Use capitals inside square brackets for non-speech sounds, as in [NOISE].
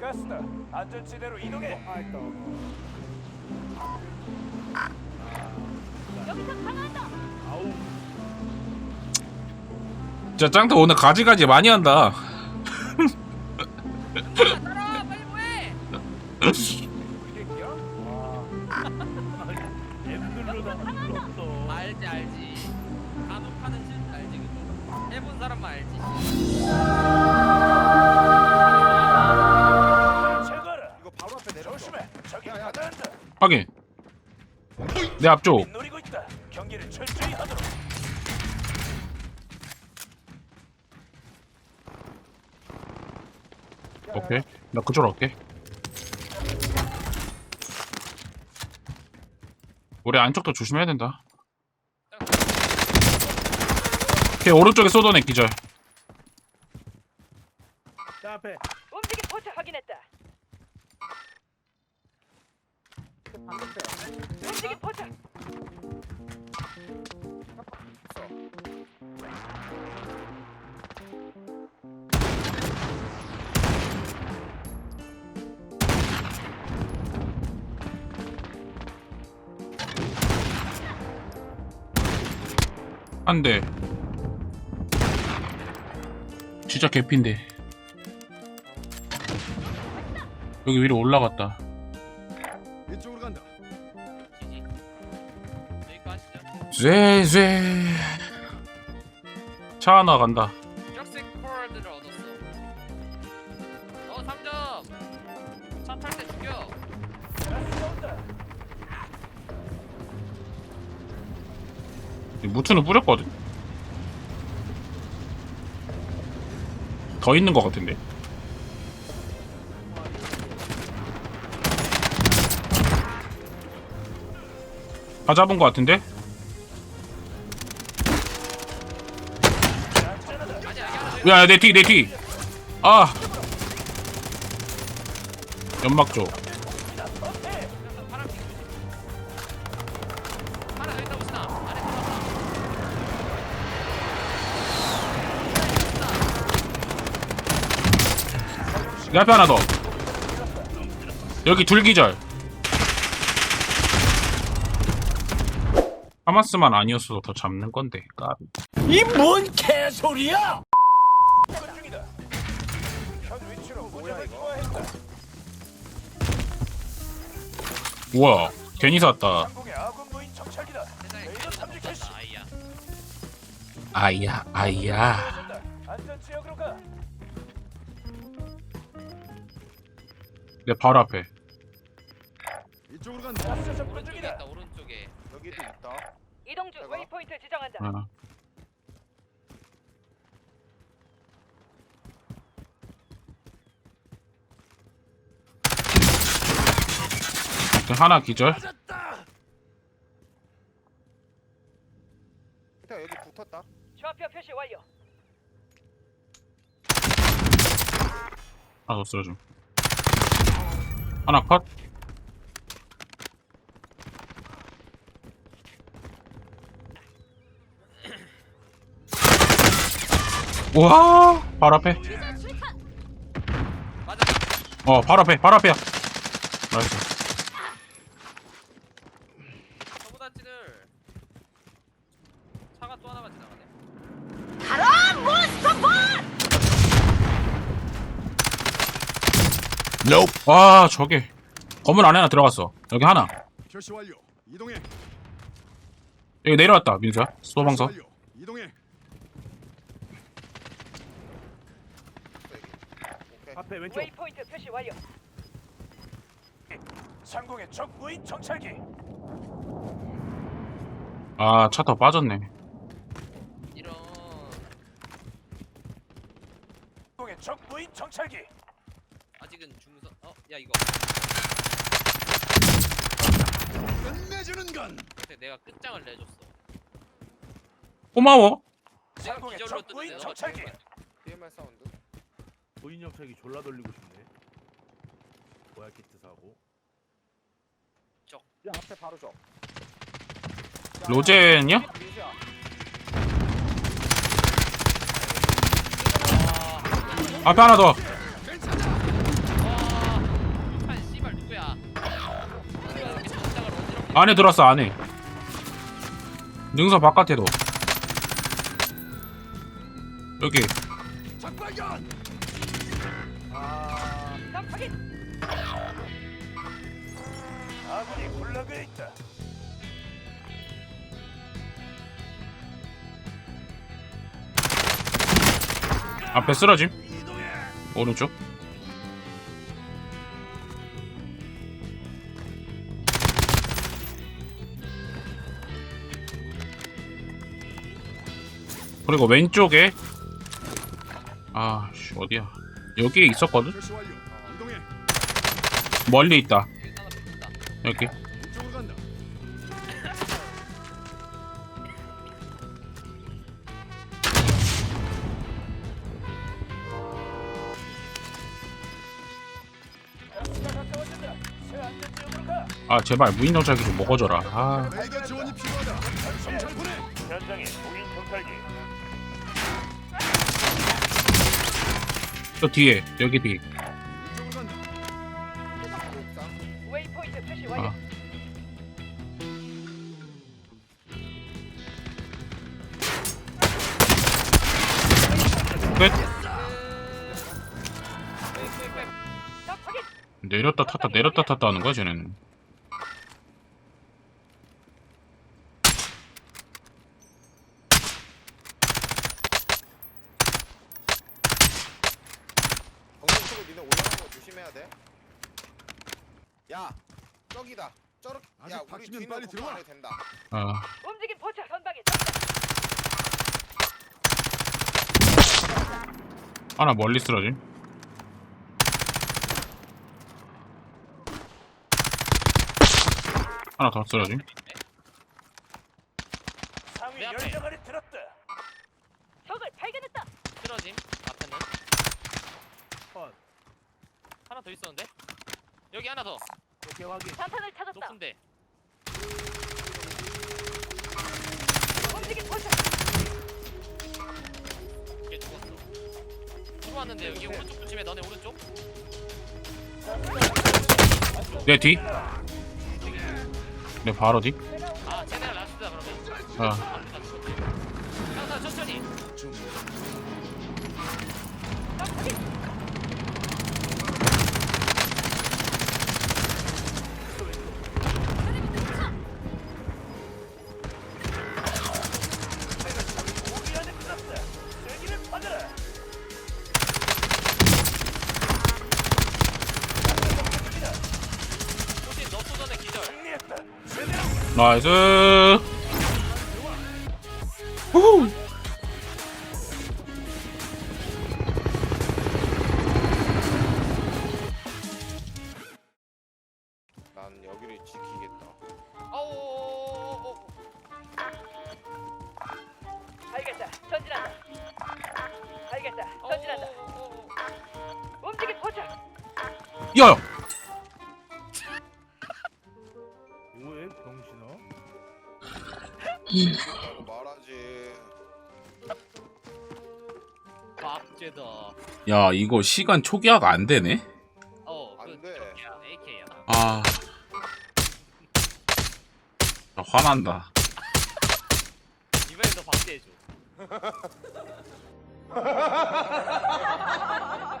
가스다. 안전지대로 이동해. 진짜 짱타 오늘 가지가지 많이 한다. [LAUGHS] 따라와 빨리 뭐해? [LAUGHS] 사람만 알지. 제거하라. 이거 바로 앞에 내려. 조심해. 저기 야, 야. 가다한다. 확인. 내 앞쪽. 노리고 있다. 경기를 철저히 하도록. 오케이. 나 그쪽으로 갈게. 우리 안쪽도 조심해야 된다. 오케이 오른쪽에 쏟아내 기절. 자 앞에. 움직임 포착 확인했다. 움직임 포착. 한 대. 진짜 개피인데. 여기 위로 올라갔다. 이쪽으로 간다. 쇠쇠. 차 하나 간다. 얻었어. 어 3점. 차 탈 때 죽여. 가스가 온다. 무트는 뿌렸거든. 더 있는 것 같은데. 다 잡은 것 같은데? 아니 아니 하나 야, 내 뒤, 내 뒤. 아. 연막 쪽. 내 앞에 하나 더. 여기 둘 기절. 하마스만 아니었어도 더 잡는 건데. 까비. 이 뭔 개소리야? 위치로 무장을 투하했다. 우와. 괜히 샀다. 아이야. 아이야, 내 바로 앞에. 이쪽으로 간다. 접근 오른쪽에. 있다 오른쪽에. 여기도 있다. 이동 중? 웨이포인트 지정한다. 어. 하나 기절. 일단 여기 붙었다. 좌표 표시 완료. 하나 더 쓰러줌. 하나 컷. 우와, 바로 앞에. 맞아. 어, 앞에, 바로 앞에야. 나이스. 저보다 찌들. 차가 또 하나만 지나가네. 와, 저게. 건물 안에 하나 들어갔어. 여기 하나. 표시 완료. 이동해. 여기 내려왔다, 민수야. 소방서. 완료. 이동해. 앞에 왼쪽. 웨이포인트 표시 완료. 상공의 적 무인 정찰기. 아, 차 더 빠졌네. 이런. 상공의 적 무인 정찰기. 아직은 중선 어야 이거 끝내주는 건 내가 끝장을 내줬어 고마워. DMR 사운드 고인 정찰기 졸라 돌리고 싶네. 보약 키트 사고. 야 앞에 바로 줘 로젠이야? 앞에 하나 더. 안에 들어왔어 안에. 능선 바깥에도. 여기. 앞에 쓰러짐? 오른쪽 그리고 왼쪽에 아씨 어디야 여기에 있었거든. 멀리 있다 여기. 아 제발 무인정찰기 좀 먹어줘라 아 현장에 무인 정찰기. 저 뒤에 여기 뒤 이쪽으로 간다. 웨이포인트 표시 완료. 아. 끝. 내렸다 탔다 내렸다 탔다 하는 거야 쟤는 정신 치고 니네 올라가는 거 조심해야 돼. 야, 저기다. 저렇게. 아직 야, 우리 뒤는 빨리 들어와. 안 해도 된다. 아 움직임 포착 선박에. 하나 멀리 쓰러짐 하나 더 쓰러짐 상위 내 앞에. 열정 안에 들었다. 적을 발견했다. 쓰러짐 앞에는 컷. 하나 더 있었는데 여기 하나 더. 오케이 확인. 자탄을 찾았다. 높은데. 움직임 포착. 걔 죽었어 들어왔는데 여기 오른쪽 조심해. 너네 오른쪽? 내 뒤 내 바로 뒤? 아 쟤네가 라스트다 그러면. 아, 나이스 후 난 여기를 지키겠다. 아오 알겠다. 전진한다. 알겠다. 전진한다. 움직임 포착. 야뭐 박제다 야 이거 시간 초기화가 안 되네? 어 그 안 돼. 저기야 AK야. 아. 나 화난다. 이번엔 너 박제해줘 [LAUGHS]